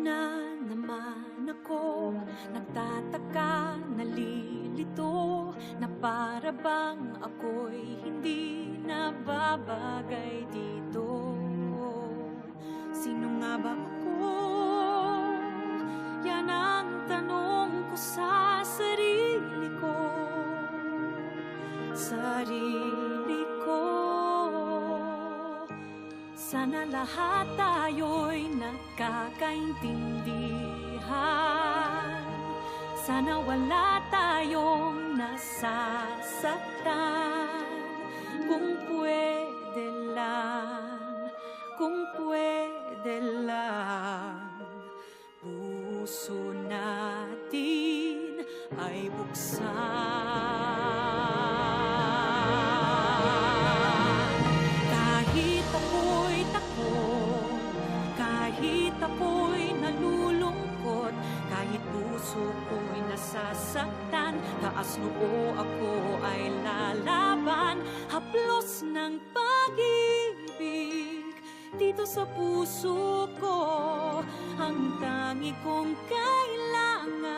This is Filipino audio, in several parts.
na naman ako. Nagtataka, nalilito Na para bang ako'y hindi nababagay dito. Sino nga ba ako? Yan ang tanong ko sa sarili ko. Sarili Sana lahat tayo'y nagkakaintindihan. Sana wala tayong nasasaktan. Kung pwede lang, kung pwede lang Puso natin ay buksan nasasaktan Taas noo ako ay lalaban. Haplos ng pag-ibig Dito sa puso ko. Ang tangi kong kailangan.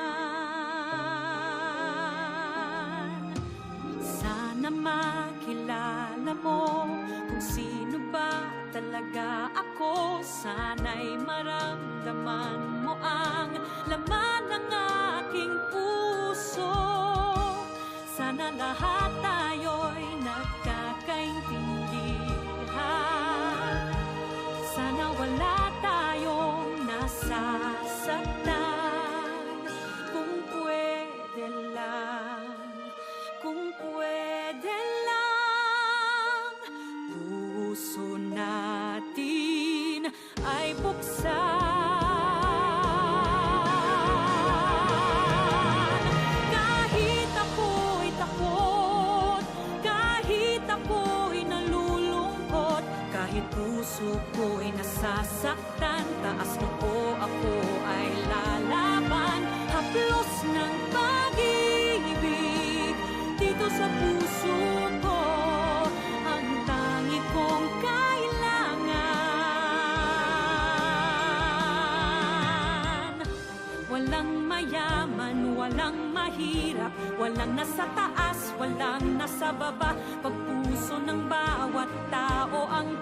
Sana makilala mo kung sino ba talaga ako. Sana'y maramdaman mo ang laman ng ay buksan. Kahit ako'y takot Kahit ako'y nalulungkot Kahit puso ko'y nasasaktan Taas noo ako ay lalaban. Haplos ng pag-ibig Dito sa puso ko walang mahirap Walang nasa taas, walang nasa baba. Pagpuso ng bawat tao ang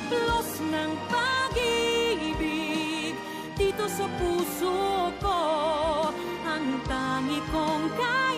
haplos ng pag-ibig Dito sa puso ko Ang tangi kong kaya